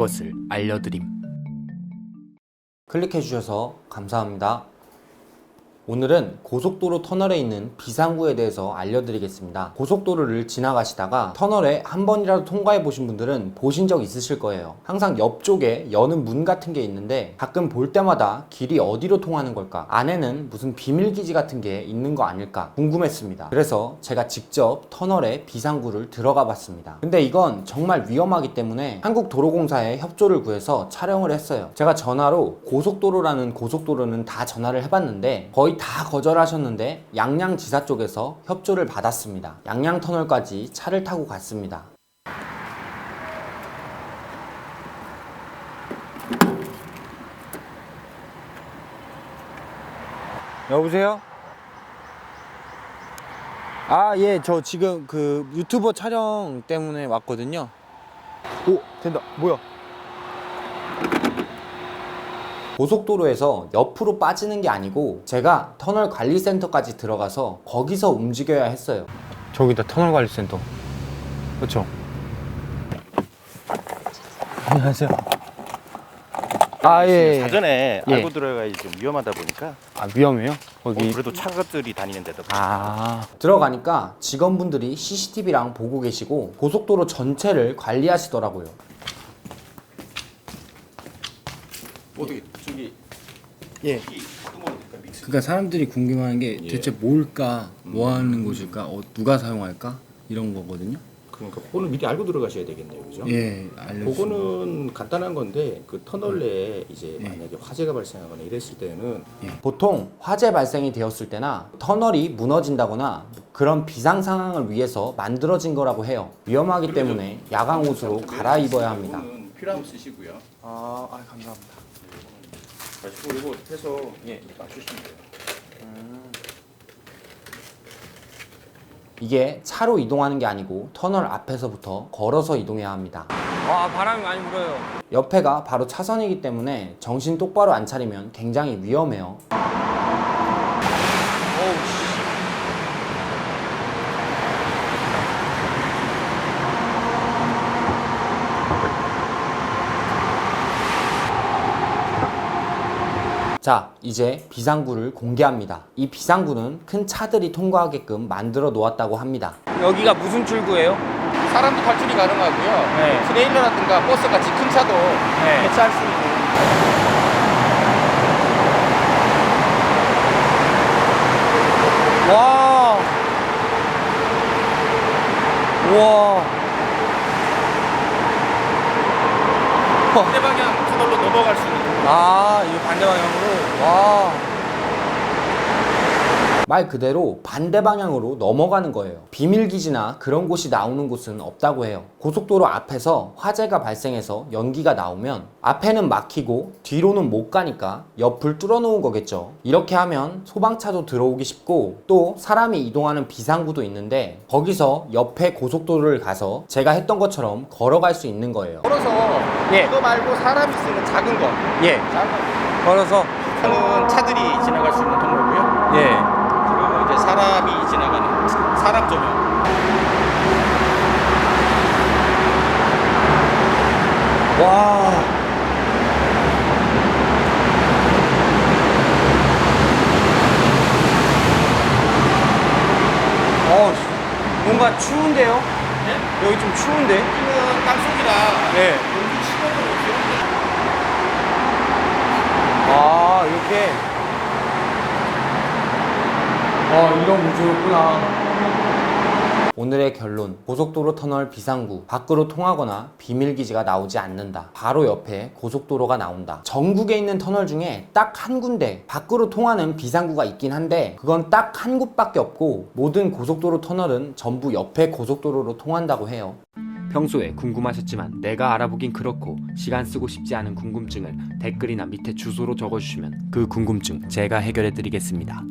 그것을 알려드림. 클릭해 주셔서 감사합니다. 오늘은 고속도로 터널에 있는 비상구에 대해서 알려드리겠습니다. 고속도로를 지나가시다가 터널에 한 번이라도 통과해 보신 분들은 보신 적 있으실 거예요. 항상 옆쪽에 여는 문 같은 게 있는데 가끔 볼 때마다 길이 어디로 통하는 걸까? 안에는 무슨 비밀기지 같은 게 있는 거 아닐까 궁금했습니다. 그래서 제가 직접 터널에 비상구를 들어가 봤습니다. 근데 이건 정말 위험하기 때문에 한국도로공사에 협조를 구해서 촬영을 했어요. 제가 전화로 고속도로라는 고속도로는 다 전화를 해봤는데 거의 다 거절하셨는데 양양 지사 쪽에서 협조를 받았습니다. 양양 터널까지 차를 타고 갔습니다. 여보세요? 아, 예, 저 지금 그 유튜버 촬영 때문에 왔거든요. 오, 된다. 뭐야? 고속도로에서 옆으로 빠지는 게 아니고 제가 터널 관리센터까지 들어가서 거기서 움직여야 했어요. 저기다 터널 관리센터. 그렇죠? 안녕하세요. 아, 예. 사전에 예. 알고 들어가야지 좀 위험하다 보니까 아, 위험해요? 뭐 거기. 그래도 차들이 다니는 데도 아. 들어가니까 직원분들이 CCTV랑 보고 계시고 고속도로 전체를 관리하시더라고요. 어떻게 저기 예. 그러니까 사람들이 궁금한 게 대체 뭘까, 뭐 하는 곳일까, 어, 누가 사용할까 이런 거거든요. 그러니까 그거는 미리 알고 들어가셔야 되겠네요, 그죠? 예, 알려주세요. 그거는 간단한 건데 그 터널 내에 이제 예. 만약에 화재가 발생하거나 이랬을 때는 보통 화재 발생이 되었을 때나 터널이 무너진다거나 그런 비상 상황을 위해서 만들어진 거라고 해요. 위험하기 때문에 야광 옷으로 갈아입어야 합니다. 필요하면 쓰시고요. 아, 아 감사합니다. 가지고 이거 해서 예, 맞추시면 돼요. 이게 차로 이동하는 게 아니고 터널 앞에서부터 걸어서 이동해야 합니다. 와 바람이 많이 불어요. 옆에가 바로 차선이기 때문에 정신 똑바로 안 차리면 굉장히 위험해요. 어우 씨. 자, 이제 비상구를 공개합니다. 이 비상구는 큰 차들이 통과하게끔 만들어 놓았다고 합니다. 여기가 무슨 출구예요? 사람도 탈출이 가능하고요. 네. 트레일러라든가 버스 같이 큰 차도 네. 배치할 수 있는 와. 우와. 반대 방향 터널로 넘어갈 수 아 이거 반대 방향으로. 와. 말 그대로 반대 방향으로 넘어가는 거예요. 비밀 기지나 그런 곳이 나오는 곳은 없다고 해요. 고속도로 앞에서 화재가 발생해서 연기가 나오면 앞에는 막히고 뒤로는 못 가니까 옆을 뚫어 놓은 거겠죠. 이렇게 하면 소방차도 들어오기 쉽고 또 사람이 이동하는 비상구도 있는데 거기서 옆에 고속도로를 가서 제가 했던 것처럼 걸어갈 수 있는 거예요. 걸어서 예. 이거 말고 사람이 쓰는 작은 거. 예. 작은 걸어서. 거는 차들이 지나갈 수 있는 통로고요. 예. 그리고 이제 사람이 지나가는 사람 전용. 와. 어, 뭔가 추운데요? 여기 좀 추운데? 여기는 땅속이라 네. 공기 식어도 아, 이렇게. 아, 이런 구조였구나. 오늘의 결론 고속도로 터널 비상구 밖으로 통하거나 비밀기지가 나오지 않는다 바로 옆에 고속도로가 나온다 전국에 있는 터널 중에 딱 한 군데 밖으로 통하는 비상구가 있긴 한데 그건 딱 한 곳밖에 없고 모든 고속도로 터널은 전부 옆에 고속도로로 통한다고 해요 평소에 궁금하셨지만 내가 알아보긴 그렇고 시간 쓰고 싶지 않은 궁금증을 댓글이나 밑에 주소로 적어주시면 그 궁금증 제가 해결해 드리겠습니다.